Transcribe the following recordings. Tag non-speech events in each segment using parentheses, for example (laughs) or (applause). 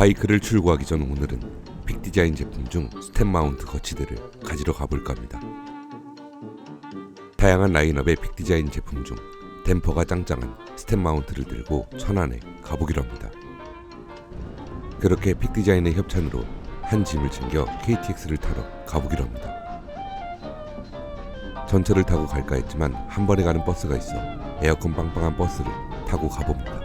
바이크를 출고하기 전 오늘은 빅디자인 제품 중 스텝 마운트 거치대를 가지러 가볼까 합니다. 다양한 라인업의 빅디자인 제품 중 댐퍼가 짱짱한 스텝 마운트를 들고 천안에 가보기로 합니다. 그렇게 빅디자인의 협찬으로 한 짐을 챙겨 KTX를 타러 가보기로 합니다. 전철을 타고 갈까 했지만 한 번에 가는 버스가 있어 에어컨 빵빵한 버스를 타고 가봅니다.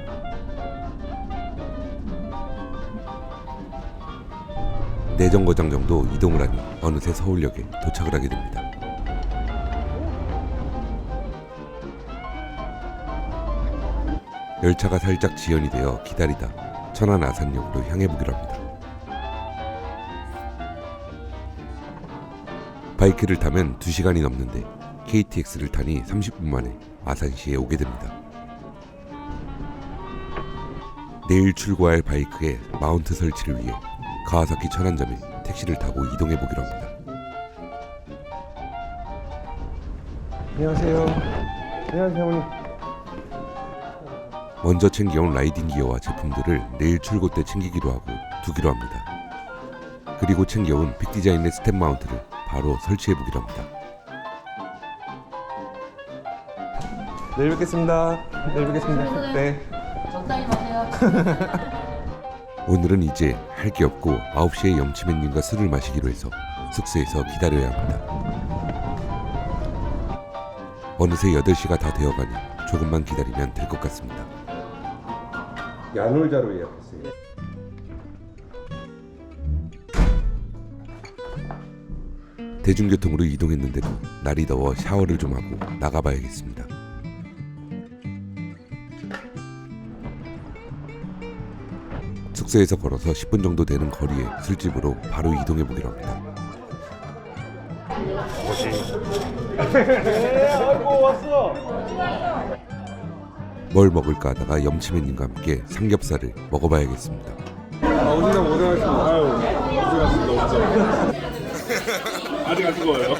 내정거장 정도 이동을 하니 어느새 서울역에 도착을 하게 됩니다. 열차가 살짝 지연이 되어 기다리다 천안 아산역으로 향해 보기로 합니다. 바이크를 타면 2시간이 넘는데 KTX를 타니 30분 만에 아산시에 오게 됩니다. 내일 출고할 바이크의 마운트 설치를 위해 가와사키 천안점에 택시를 타고 이동해 보기로 합니다. 안녕하세요. 안녕하세요, 어머니. 먼저 챙겨온 라이딩 기어와 제품들을 내일 출고 때 챙기기로 하고 두기로 합니다. 그리고 챙겨온 빅디자인의 스텝 마운트를 바로 설치해 보기로 합니다. 내일 뵙겠습니다. 내일 뵙겠습니다. 네. 적당히 마세요. (laughs) 오늘은 이제 할 게 없고 9시에 염치맨님과 술을 마시기로 해서 숙소에서 기다려야 합니다. 어느새 8시가 다 되어가니 조금만 기다리면 될 것 같습니다. 야놀자로 예약했어요. 대중교통으로 이동했는데도 날이 더워 샤워를 좀 하고 나가봐야겠습니다. 숙소에서 걸어서 10분 정도 되는 거리의 술집으로 바로 이동해 보기로 합니다. 뭘 먹을까 하다가 염치맨님과 함께 삼겹살을 먹어봐야겠습니다. 아, 오신다 고생하셨습니다. 아유, 아직 안 뜨거워요.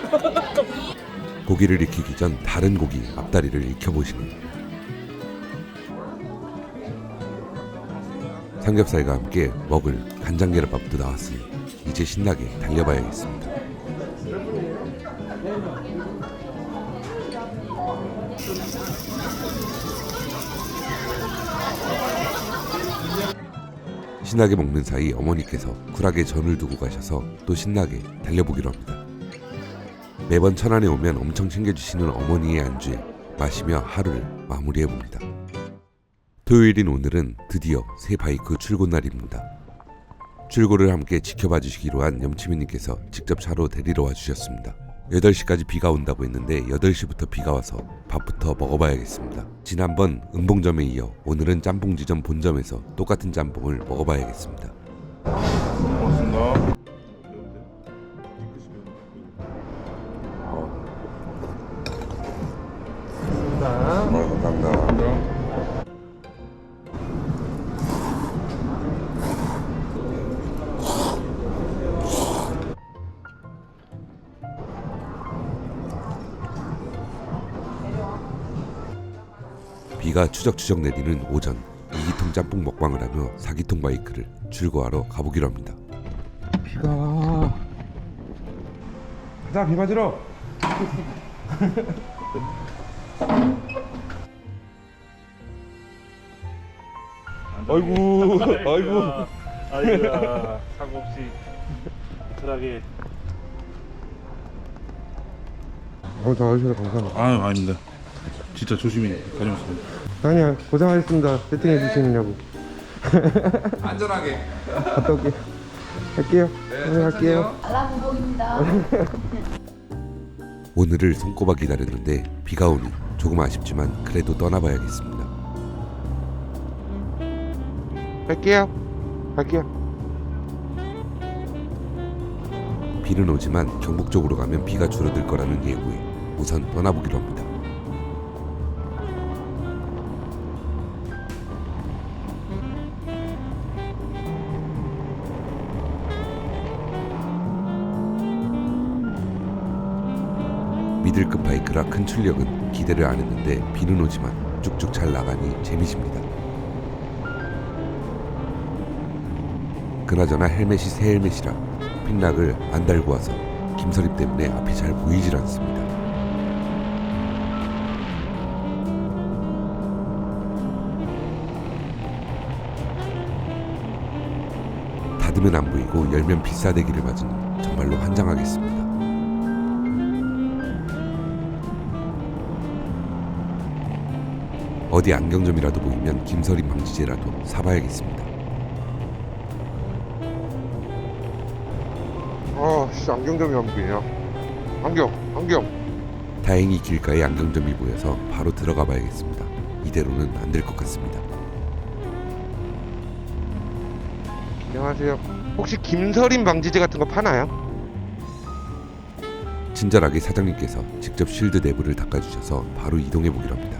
고기를 익히기 전 다른 고기 앞다리를 익혀보시는 삼겹살과 함께 먹을 간장계란밥도 나왔으니 이제 신나게 달려봐야겠습니다. 신나게 먹는 사이 어머니께서 굴하게 전을 두고 가셔서 또 신나게 달려보기로 합니다. 매번 천안에 오면 엄청 챙겨주시는 어머니의 안주에 마시며 하루를 마무리해 봅니다. 토요일인 오늘은 드디어 새 바이크 출고 날입니다. 출고를 함께 지켜봐 주시기로 한 염치민님께서 직접 차로 데리러 와 주셨습니다. 8시까지 비가 온다고 했는데 8시부터 비가 와서 밥부터 먹어봐야겠습니다. 지난번 은봉점에 이어 오늘은 짬뽕지점 본점에서 똑같은 짬뽕을 먹어봐야겠습니다. 고맙습니다. 감사합니다. 감사합니다. 비가 추적추적 내리는 오전 2기통 짬뽕 먹방을 하며 4기통 바이크를 출고하러 가보기로 합니다. 비가. 가자, 비 맞으러. 아이고, 아이고. 아이고야 사고 없이 쿨하게. 어, 다 와주셔서 감사합니다. 아유 아닙니다. 진짜 조심히 다녀오세요. 아니야, 고생하셨습니다. 세팅해 주시느냐고. (laughs) 안전하게. 갔다 올게요. 갈게요. 네, 갈게요. 알라무복입니다. (laughs) 오늘을 손꼽아 기다렸는데 비가 오니 조금 아쉽지만 그래도 떠나봐야겠습니다. 갈게요. 갈게요. 비는 오지만 경북 쪽으로 가면 비가 줄어들 거라는 예고에 우선 떠나보기로 합니다. 미들급 바이크라 큰 출력은 기대를 안 했는데 비는 오지만 쭉쭉 잘 나가니 재미집니다. 그나저나 헬멧이 새 헬멧이라 핀락을 안 달고 와서 김서림 때문에 앞이 잘 보이질 않습니다. 닫으면 안 보이고 열면 비싸대기를 맞은 정말로 환장하겠습니다. 어디 안경점이라도 보이면 김서림 방지제라도 사봐야겠습니다. 아, 씨, 안경점이 안 보이냐? 안경, 안경. 다행히 길가에 안경점이 보여서 바로 들어가 봐야겠습니다. 이대로는 안 될 것 같습니다. 안녕하세요. 혹시 김서림 방지제 같은 거 파나요? 친절하게 사장님께서 직접 쉴드 내부를 닦아주셔서 바로 이동해 보기로 합니다.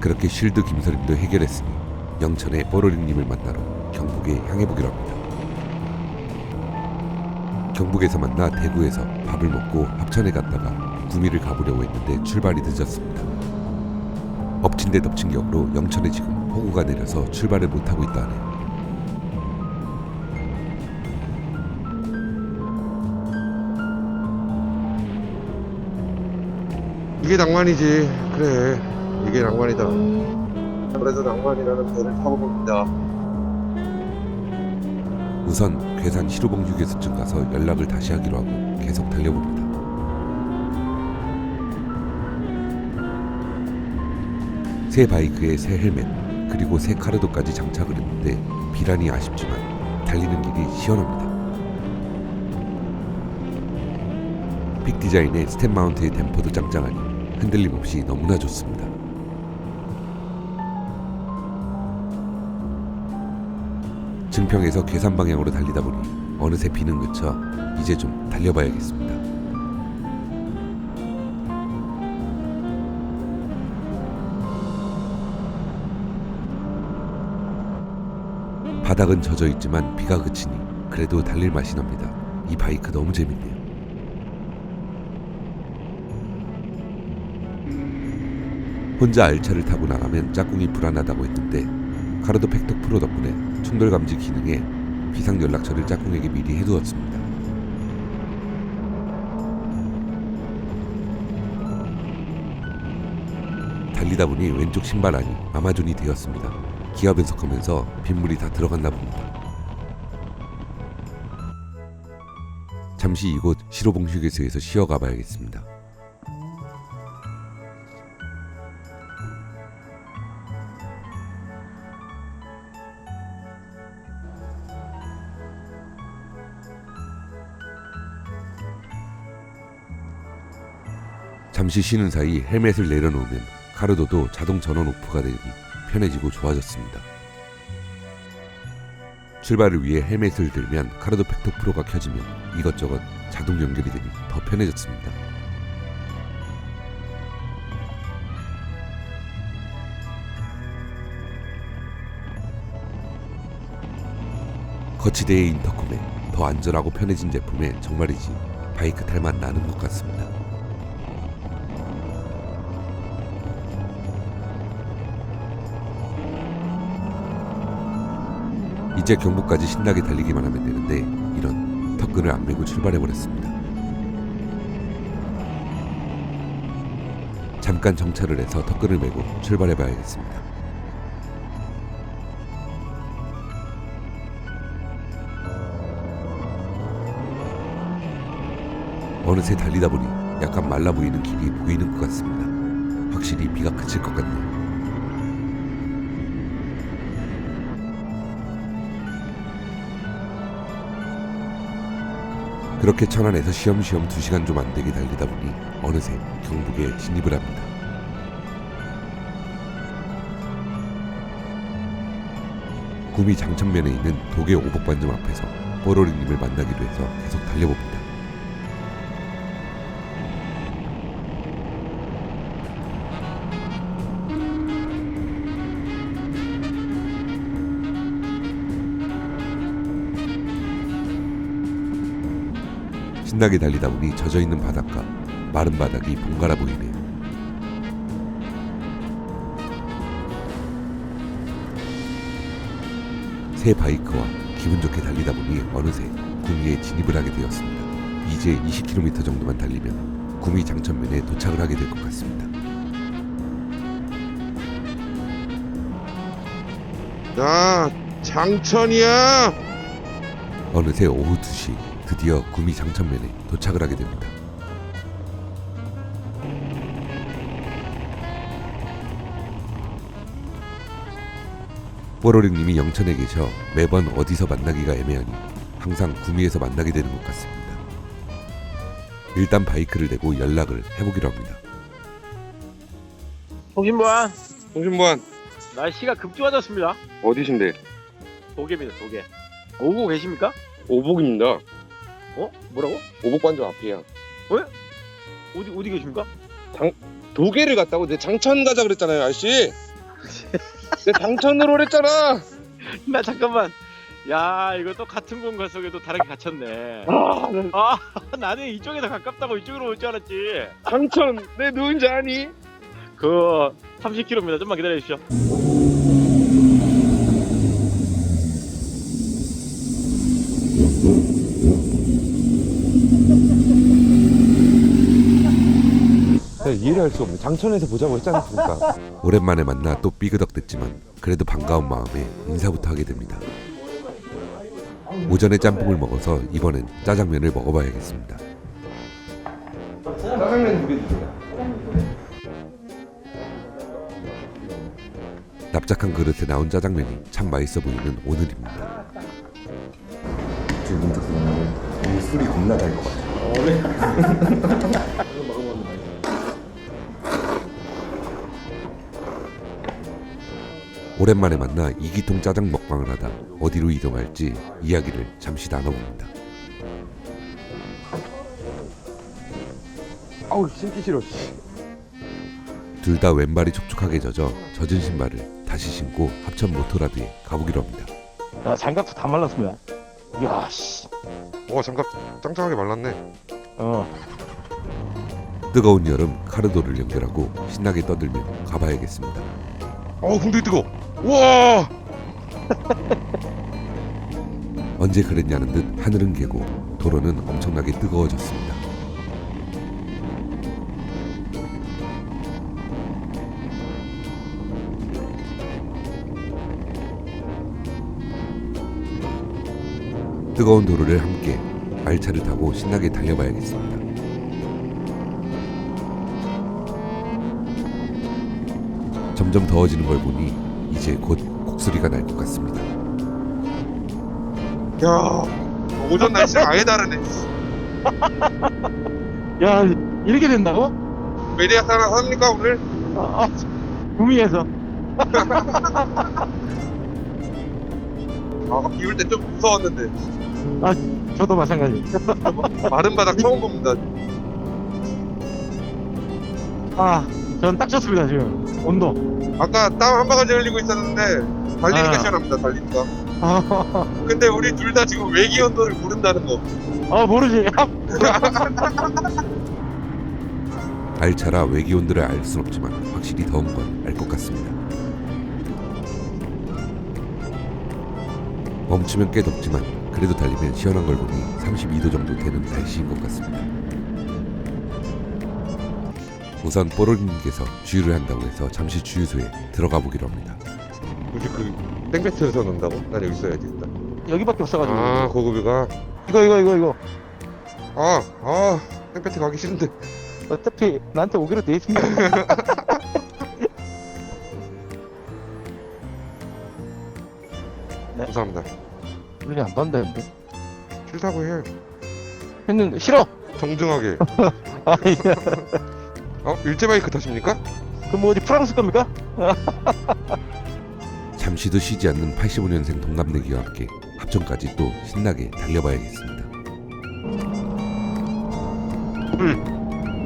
그렇게 쉴드 김서림도 해결했으니 영천의 뽀로리님을 만나러 경북에 향해 보기로 합니다. 경북에서 만나 대구에서 밥을 먹고 합천에 갔다가 구미를 가보려고 했는데 출발이 늦었습니다. 엎친 데 덮친 격으로 영천에 지금 폭우가 내려서 출발을 못하고 있다 하네요. 이게 낭만이지. 그래. 이게 낭만이다. 그래서 낭만이라는 배를 타고 봅니다. 우선 괴산 시루봉 휴게소쯤 가서 연락을 다시 하기로 하고 계속 달려봅니다. 새 바이크에 새 헬멧 그리고 새 카르도까지 장착을 했는데 비란이 아쉽지만 달리는 길이 시원합니다. 픽 디자인의 스텝 마운트의 댐퍼도 짱짱하니 흔들림 없이 너무나 좋습니다. 증평에서 괴산 방향으로 달리다 보니 어느새 비는 그쳐 이제 좀 달려봐야겠습니다. 바닥은 젖어 있지만 비가 그치니 그래도 달릴 맛이 납니다. 이 바이크 너무 재밌네요. 혼자 알차를 타고 나가면 짝꿍이 불안하다고 했는데 카르도 팩톡 프로 덕분에 충돌 감지 기능에 비상 연락처를 짝꿍에게 미리 해두었습니다. 달리다 보니 왼쪽 신발 안이 아마존이 되었습니다. 기아 변속하면서 빗물이 다 들어갔나 봅니다. 잠시 이곳 시로봉 휴게소에서 쉬어가 봐야겠습니다. 잠시 쉬는 사이 헬멧을 내려놓으면 카르도도 자동 전원 오프가 되니 편해지고 좋아졌습니다. 출발을 위해 헬멧을 들면 카르도 팩토 프로가 켜지면 이것저것 자동 연결이 되니 더 편해졌습니다. 거치대의 인터컴에 더 안전하고 편해진 제품에 정말이지 바이크 탈맛 나는 것 같습니다. 이제 경북까지 신나게 달리기만 하면 되는데 이런 턱끈을 안 메고 출발해 버렸습니다. 잠깐 정차를 해서 턱끈을 메고 출발해 봐야겠습니다. 어느새 달리다 보니 약간 말라 보이는 길이 보이는 것 같습니다. 확실히 비가 그칠 것 같네요. 그렇게 천안에서 쉬엄쉬엄 두 시간 좀 안 되게 달리다 보니 어느새 경북에 진입을 합니다. 구미 장천면에 있는 도계 오복반점 앞에서 뽀로리님을 만나기로 해서 계속 달려봅니다. 신나게 달리다 보니 젖어 있는 바닷가, 마른 바닥이 번갈아 보이네요. 새 바이크와 기분 좋게 달리다 보니 어느새 구미에 진입을 하게 되었습니다. 이제 20km 정도만 달리면 구미 장천면에 도착을 하게 될 것 같습니다. 자, 장천이야. 어느새 오후 2시 드디어 구미 장천면에 도착을 하게 됩니다. 뽀로링님이 영천에 계셔 매번 어디서 만나기가 애매하니 항상 구미에서 만나게 되는 것 같습니다. 일단 바이크를 대고 연락을 해보기로 합니다. 통신보안 통신보안 날씨가 급조해졌습니다. 어디신데? 도계입니다. 도계. 오고 계십니까? 오복입니다. 어? 뭐라고? 오복관저 앞이야. 어디 어디 계십니까? 도계를 갔다고 내 장천 가자 그랬잖아요, 아저씨. 내 장천으로 그랬잖아. (laughs) 나 잠깐만. 야 이거 또 같은 공간 속에도 다르게 갇혔네. 아, 아 (laughs) 나는 이쪽에 더 가깝다고 이쪽으로 올 줄 알았지. 장천 내 누군지 아니? 그 30km입니다. 좀만 기다려 주십시오. 이해를 할 수 없네. 장천에서 보자고 했지 않습니까? 오랜만에 만나 또 삐그덕댔지만 그래도 반가운 마음에 인사부터 하게 됩니다. 오전에 짬뽕을 먹어서 이번엔 짜장면을 먹어봐야겠습니다. 짜장면 두개 주세요. 납작한 그릇에 나온 짜장면이 참 맛있어 보이는 오늘입니다. 지금 문득 술이 겁나 달것 같아 오랜만에 만나 이기통 짜장 먹방을 하다 어디로 이동할지 이야기를 잠시 나눠봅니다. 아우 신기 싫어. 둘 다 왼발이 촉촉하게 젖어 젖은 신발을 다시 신고 합천 모토라드에 가보기로 합니다. 야 장갑도 다 말랐습니다. 야 씨. 와 장갑 짱짱하게 말랐네. 어. 뜨거운 여름 카르도를 연결하고 신나게 떠들며 가봐야겠습니다. 어 궁둥이 뜨거. 우와. (laughs) 언제 그랬냐는 듯 하늘은 개고 도로는 엄청나게 뜨거워졌습니다. 뜨거운 도로를 함께 알차를 타고 신나게 달려봐야겠습니다. 점점 더워지는 걸 보니 이제 곧 곡소리가 날 것 같습니다. 야 오전 날씨랑 아예 다르네. (laughs) 야 이렇게 된다고? 메리아 사랑 합니까 오늘? 아, 아 구미에서. (laughs) 아 비올 때 좀 무서웠는데 저도 마찬가지. (laughs) 마른 바닥 처음 봅니다. 아, 전 딱 좋습니다 지금 온도. 아까 땀 한 바가지 흘리고 있었는데 달리니까 아. 시원합니다. 달리니까. 아, 근데 우리 둘 다 지금 외기 온도를 모른다는 거. 아 모르지. 알차라 외기 온도를 알순 없지만 확실히 더운 건 알 것 같습니다. 멈추면 꽤 덥지만 그래도 달리면 시원한 걸 보니 32도 정도 되는 날씨인 것 같습니다. 우선 뽀로님께서 주유를 한다고 해서 잠시 주유소에 들어가 보기로 합니다. 굳이 그 땡볕에서 논다고? 난 여기 있어야지 일단. 여기밖에 없어가지고. 아 고급이가. 이거 이거 이거 이거. 아, 아, 땡볕에 가기 싫은데. 어차피 나한테 오기로 돼 있습니다. (laughs) 감사합니다. 우리 안 간다는데. 싫다고 해. 했는데 싫어. 정중하게. (laughs) 아, 예. 어, 일제 바이크 타십니까? 그럼 뭐 어디 프랑스 겁니까? (laughs) 잠시도 쉬지 않는 85년생 동갑내기와 함께 합천까지 또 신나게 달려봐야겠습니다.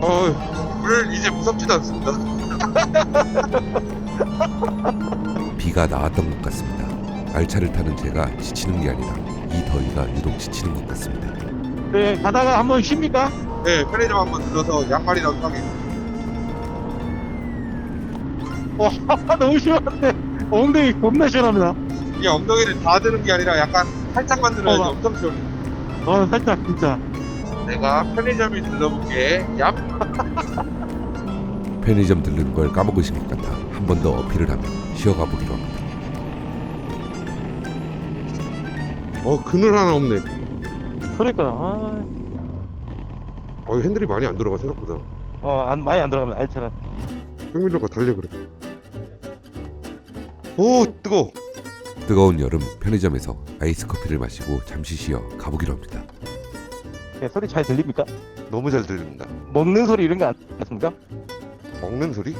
어, 물 이제 무섭지도 않습니다. (laughs) 비가 나왔던 것 같습니다. 알차를 타는 제가 지치는 게 아니라 이 더위가 유독 지치는 것 같습니다. 네, 가다가 한번 쉽니까? 네, 편의점 한번 들어서 양말이라도 사게. 와, (laughs) 너무 시원한데. 엉덩이 겁나 시원합니다. 이게 엉덩이를 다 드는 게 아니라 약간 살짝만 들어야지 어, 나- 엄청 시원해. 어, 살짝, 진짜. 내가 편의점에 들러볼게. 얍. 편의점 들르는 걸 까먹으신 것 같아 한 번 더 어필을 하며 쉬어가 보기로 합니다. 어, 그늘 하나 없네. 그러니까, 아, 어, 핸들이 많이 안 들어가 생각보다. 어, 안, 많이 안 들어가면 알차가. 평민로가 달려 그래. 오, 뜨거. 뜨거운 여름 편의점에서 아이스 커피를 마시고 잠시 쉬어 가보기로 합니다. 네, 소리 잘 들립니까? 너무 잘 들립니다. 먹는 소리 이런 거안 났습니까? 먹는 소리?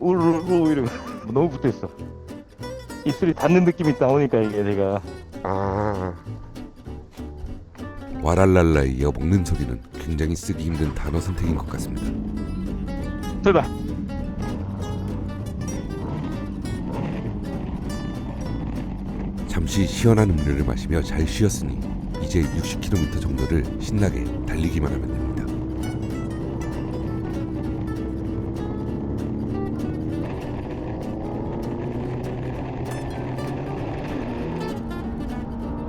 우르르 이런 거 (laughs) 너무 붙어 있어. 입술이 닿는 느낌이 나오니까 이게 내가 아, 와랄랄라에 이어 먹는 소리는 굉장히 쓰기 힘든 단어 선택인 것 같습니다. 출발. 잠시 시원한 음료를 마시며 잘 쉬었으니 이제 60km 정도를 신나게 달리기만 하면 됩니다.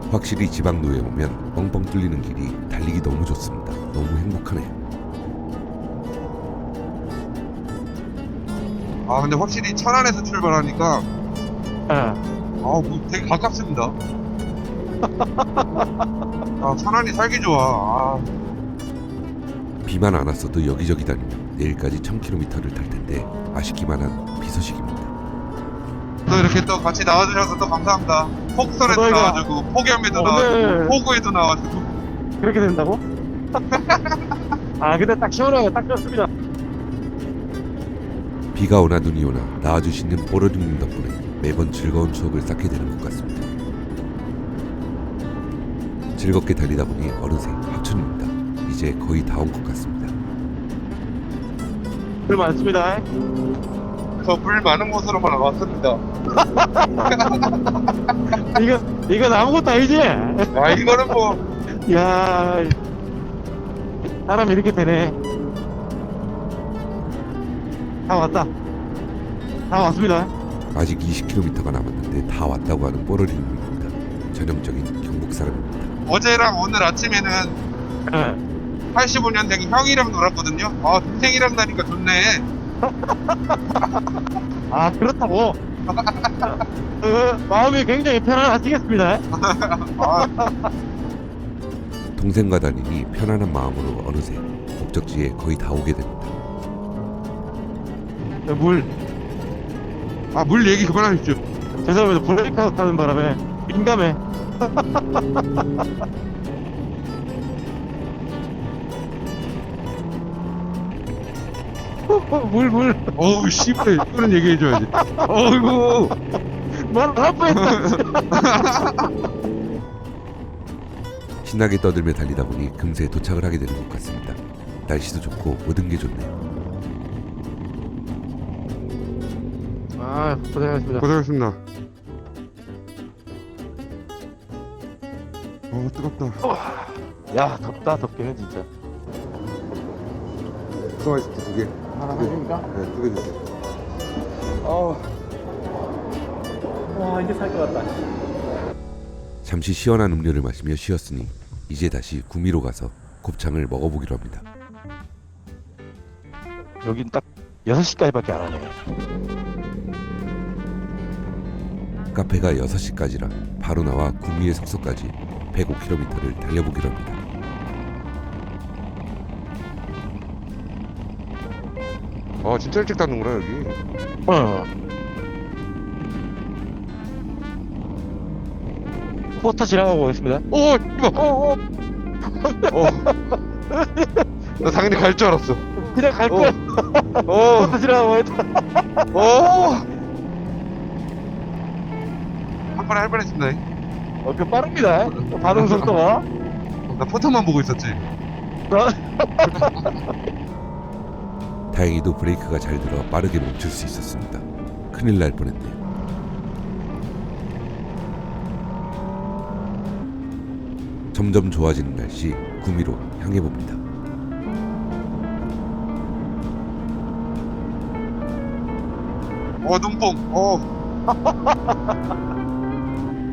확실히 지방도에 오면 뻥뻥 뚫리는 길이 달리기 너무 좋습니다. 너무 행복하네요. 아 근데 확실히 천안에서 출발하니까 아, 아, 뭐 되게 가깝습니다. (laughs) 아, 천안이 살기 좋아. 아, 비만 안 왔어도 여기저기 다니며 내일까지 1000km를 탈 텐데 아쉽기만 한 비 소식입니다. 또 이렇게 또 같이 나와주셔서 또 감사합니다. 폭설에도 저희가 나와주고, 폭염에도 오늘- 나와주고, 폭우에도 나와주고. 그렇게 된다고? (laughs) 아, 근데 딱 시원하게 딱 좋습니다. 비가 오나 눈이 오나 나와주시는 뽀로링님 덕분에 매번 즐거운 추억을 쌓게 되는 것 같습니다. 즐겁게 달리다 보니 어느새 합천입니다. 이제 거의 다 온 것 같습니다. 물 많습니다. 저 물 많은 곳으로만 왔습니다. (laughs) 이거 이건 아무것도 아니지? 아, 이거는 뭐, 야, 사람이 이렇게 되네. 다 왔다. 다 왔습니다. 아직 20km가 남았는데 다 왔다고 하는 뽀로링님입니다. 전형적인 경북 사람입니다. 어제랑 오늘 아침에는 예. 85년생 형이랑 놀았거든요. 아, 동생이랑 나니까 좋네. 아 그렇다고. 어, 마음이 굉장히 편안하시겠습니다. 아, 동생과 다니니 편안한 마음으로 어느새 목적지에 거의 다 오게 됩니다. 어, 물 아, 물 얘기 그만하십시오. 죄송합니다. 브레이크아웃 하는 바람에 민감해. (laughs) 물 물. 어우, 씨발, 이거는 얘기해줘야지. 어이구. 말할 뻔했다. 신나게 떠들며 달리다 보니 금세 도착을 하게 되는 것 같습니다. 날씨도 좋고 모든 게 좋네요. 아 고생하셨습니다. 고생하셨습니다. 어, 뜨겁다. 야 덥다 덥기는 진짜. 스마이스티 두 개. 하나 하십니까? 네, 두 개 주세요. 와 이제 살 것 같다. 잠시 시원한 음료를 마시며 쉬었으니 이제 다시 구미로 가서 곱창을 먹어보기로 합니다. 여긴 딱 6시까지밖에 안 하네. 카페가 6시까지라 바로 나와 구미의 숙소까지 105km를 달려보기로 합니다. 아, 진짜 일찍 닫는구나, 여기. 어. 포스터 지나가고 오겠습니다. 오, 이봐. 어, 어, 어. 나 당연히 갈 줄 알았어. 그냥 갈 어. 거야. 어, 포스터 지나가고 했다. 어. 한 번에 할 뻔했습니다. 어, 그 빠릅니다. 반응 (laughs) 속도가. 나 포토만 보고 있었지. (laughs) 다행히도 브레이크가 잘 들어 빠르게 멈출 수 있었습니다. 큰일 날 뻔했네요. 점점 좋아지는 날씨 구미로 향해 봅니다. 어 눈뽕 어 (laughs)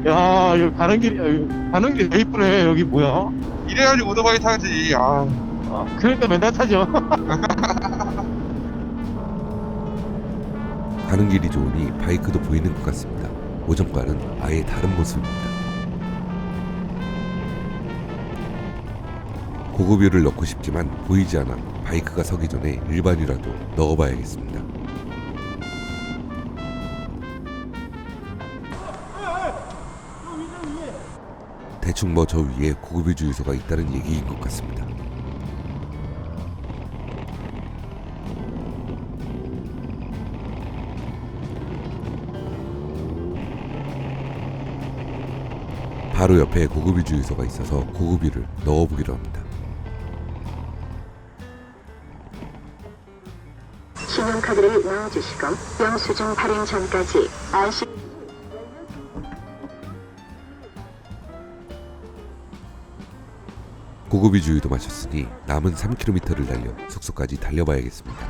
야 여기 가는 길이 여기 가는 길이 되 이쁘네 여기 뭐야 이래야지 오토바이 타지 아 아, 그러니까 맨날 타죠 (laughs) 가는 길이 좋으니 바이크도 보이는 것 같습니다. 오전과는 아예 다른 모습입니다. 고급유를 넣고 싶지만 보이지 않아 바이크가 서기 전에 일반유라도 넣어봐야겠습니다. 대충 뭐 저 위에 고급유 주유소가 있다는 얘기인 것 같습니다. 바로 옆에 고급유 주유소가 있어서 고급유를 넣어보기로 합니다. 신용카드를 넣어주시고 영수증 발행 전까지 IC 고급유 주유도 마셨으니 남은 3km를 달려 숙소까지 달려봐야겠습니다.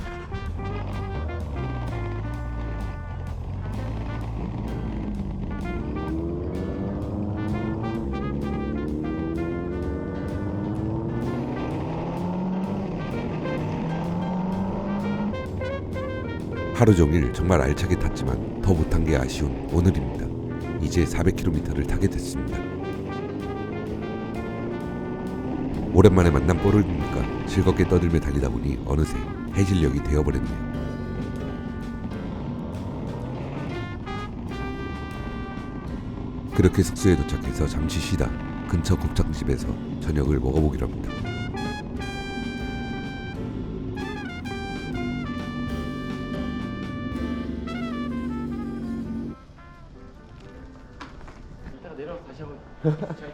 하루 종일 정말 알차게 탔지만 더 못한 게 아쉬운 오늘입니다. 이제 400km를 타게 됐습니다. 오랜만에 만난 뽀르니까 즐겁게 떠들며 달리다 보니 어느새 해질녘이 되어버렸네요. 그렇게 숙소에 도착해서 잠시 쉬다 근처 곱창집에서 저녁을 먹어보기로 합니다. (laughs)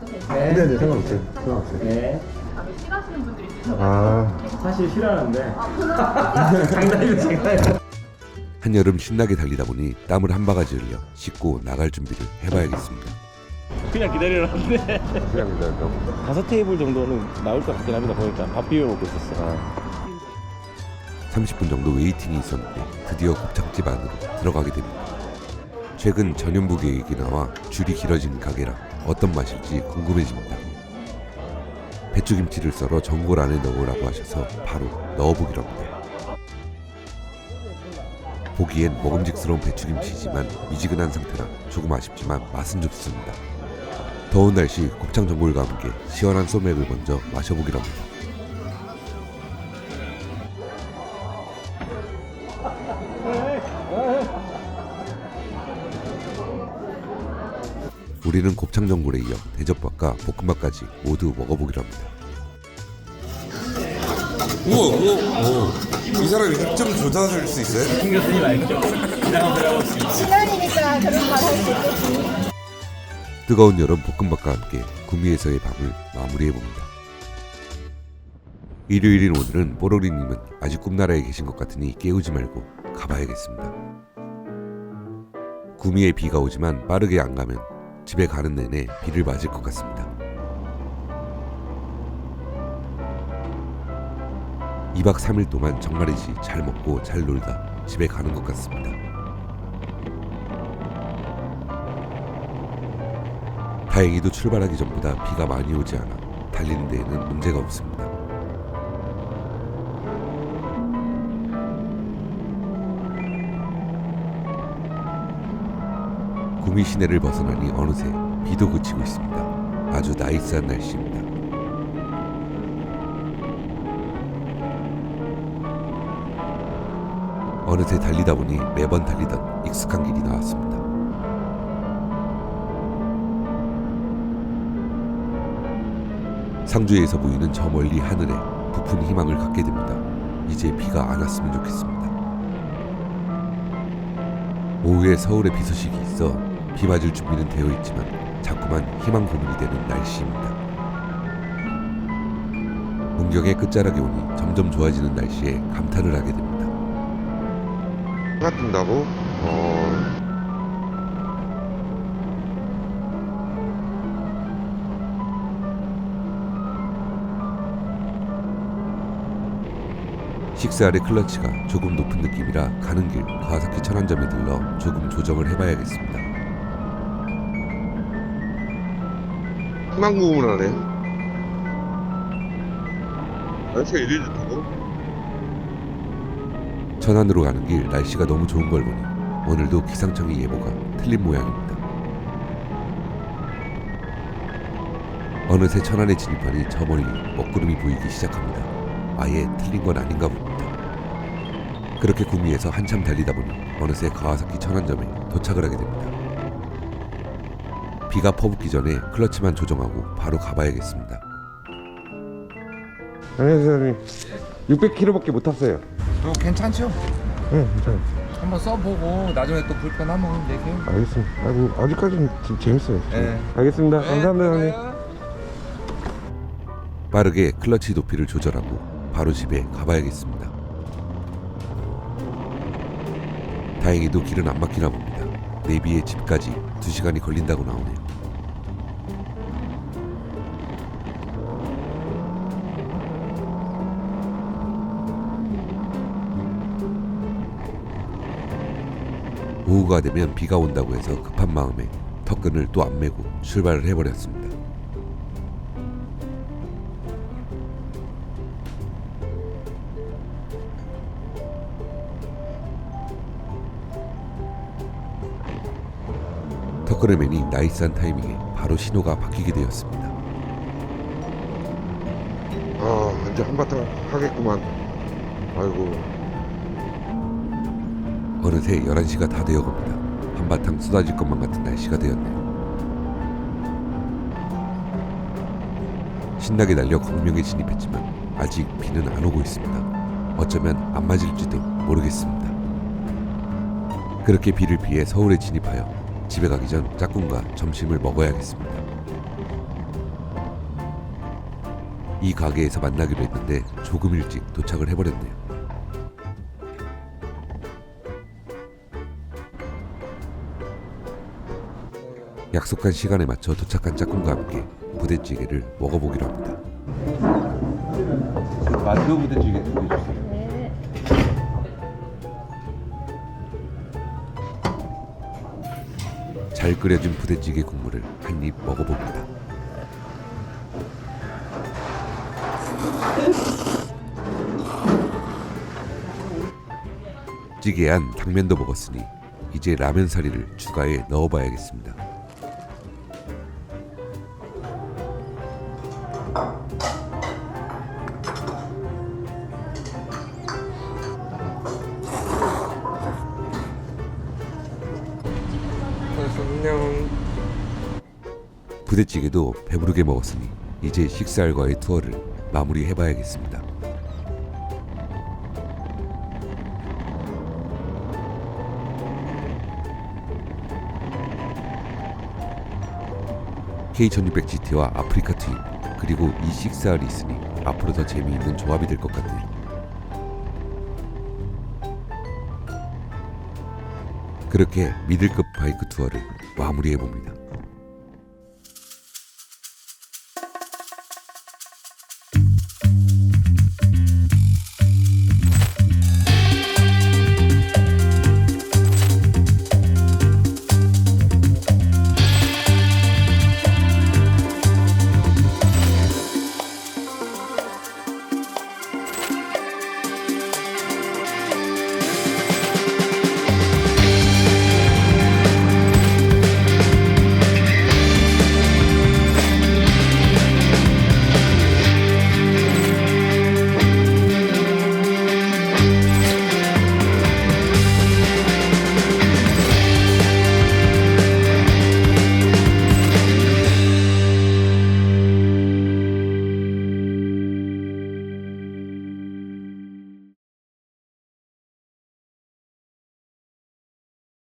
드려도 되세요? 네 네 상관없어요. 상관없어요. 네. 아, 싫어하시는 분들이 있으셔가지고 아. 사실 싫어하는데. (laughs) 장난이에요 장난 한여름 신나게 달리다 보니 땀을 한 바가지 흘려 씻고 나갈 준비를 해봐야겠습니다. 그냥 기다리라는데. 그냥 기다려 다섯 테이블 정도는 나올 것 같긴 합니다. 보니까 밥 비벼 먹고 있었어 30분 정도 웨이팅이 있었는데 드디어 곱창집 안으로 들어가게 됩니다. 최근 전현무 계획이 나와 줄이 길어진 가게라 어떤 맛일지 궁금해집니다. 배추김치를 썰어 전골 안에 넣으라고 하셔서 바로 넣어보기로 합니다. 보기엔 먹음직스러운 배추김치지만 미지근한 상태라 조금 아쉽지만 맛은 좋습니다. 더운 날씨 곱창 전골과 함께 시원한 소맥을 먼저 마셔보기로 합니다. 우리는 곱창 전골에 이어 대접밥과 볶음밥까지 모두 먹어보기로 합니다. 우와 우와 우와 이 사람이 흑점 조사할 수 있어요? 김 교수님 알죠? 신혼이니까 그런 말 할 수 있겠지. 뜨거운 여름 볶음밥과 함께 구미에서의 밤을 마무리해봅니다. 일요일인 오늘은 뽀로리님은 아직 꿈나라에 계신 것 같으니 깨우지 말고 가봐야겠습니다. 구미에 비가 오지만 빠르게 안 가면 집에 가는 내내 비를 맞을 것 같습니다. 2박 3일 동안 정말이지 잘 먹고 잘 놀다 집에 가는 것 같습니다. 다행히도 출발하기 전보다 비가 많이 오지 않아 달리는 데에는 문제가 없습니다. 구미 시내를 벗어나니 어느새 비도 그치고 있습니다. 아주 나이스한 날씨입니다. 어느새 달리다 보니 매번 달리던 익숙한 길이 나왔습니다. 상주에서 보이는 저 멀리 하늘에 부푼 희망을 갖게 됩니다. 이제 비가 안 왔으면 좋겠습니다. 오후에 서울에 비 소식이 있어 비 맞을 준비는 되어 있지만 자꾸만 희망 고문이 되는 날씨입니다. 문경의 끝자락이 오니 점점 좋아지는 날씨에 감탄을 하게 됩니다. 해가 뜬다고? 어... 식스 아래 클러치가 조금 높은 느낌이라 가는 길 가사키 천안점에 들러 조금 조정을 해봐야겠습니다. 희망 부음을 하네. 날씨가 이리 좋다고? 천안으로 가는 길 날씨가 너무 좋은 걸 보니 오늘도 기상청의 예보가 틀린 모양입니다. 어느새 천안에 진입하니 저 멀리 먹구름이 보이기 시작합니다. 아예 틀린 건 아닌가 봅니다. 그렇게 구미에서 한참 달리다 보니 어느새 가와사키 천안점에 도착을 하게 됩니다. 비가 퍼붓기 전에 클러치만 조정하고 바로 가봐야겠습니다. 안녕하세요, 사장님. 600km밖에 못 탔어요. 어, 괜찮죠? 네, 괜찮아요. 한번 써보고 나중에 또 불편하면 얘기해요. 알겠습니다. 아이고, 아직까지는 지- 재밌어요. 네. 알겠습니다. 감사합니다, 형님. 들어가요. 빠르게 클러치 높이를 조절하고 바로 집에 가봐야겠습니다. 다행히도 길은 안 막히나 봅니다. 내비의 집까지 2시간이 걸린다고 나오네요. 오후가 되면 비가 온다고 해서 급한 마음에 턱끈을 또안 메고 출발을 해버렸습니다. 턱걸음맨이 나이스한 타이밍에 바로 신호가 바뀌게 되었습니다. 아, 이제 한바탕 하겠구만. 아이고, 어느새 11시가 다 되어갑니다. 한바탕 쏟아질 것만 같은 날씨가 되었네요. 신나게 달려 광명에 진입했지만 아직 비는 안 오고 있습니다. 어쩌면 안 맞을지도 모르겠습니다. 그렇게 비를 피해 서울에 진입하여 집에 가기 전 짝꿍과 점심을 먹어야겠습니다. 이 가게에서 만나기로 했는데 조금 일찍 도착을 해버렸네요. 약속한 시간에 맞춰 도착한 짝꿍과 함께 부대찌개를 먹어보기로 합니다. 만두 부대찌개 준비해주세요. 잘 끓여진 부대찌개 국물을 한 입 먹어봅니다. 찌개한 당면도 먹었으니 이제 라면 사리를 추가해 넣어봐야겠습니다. 부대찌개도 배부르게 먹었으니 이제 식사할과의 투어를 마무리해봐야겠습니다. K1600GT와 아프리카 트윈 그리고 이 6R이 있으니 앞으로 더 재미있는 조합이 될 것 같네요. 그렇게 미들급 바이크 투어를 마무리해봅니다.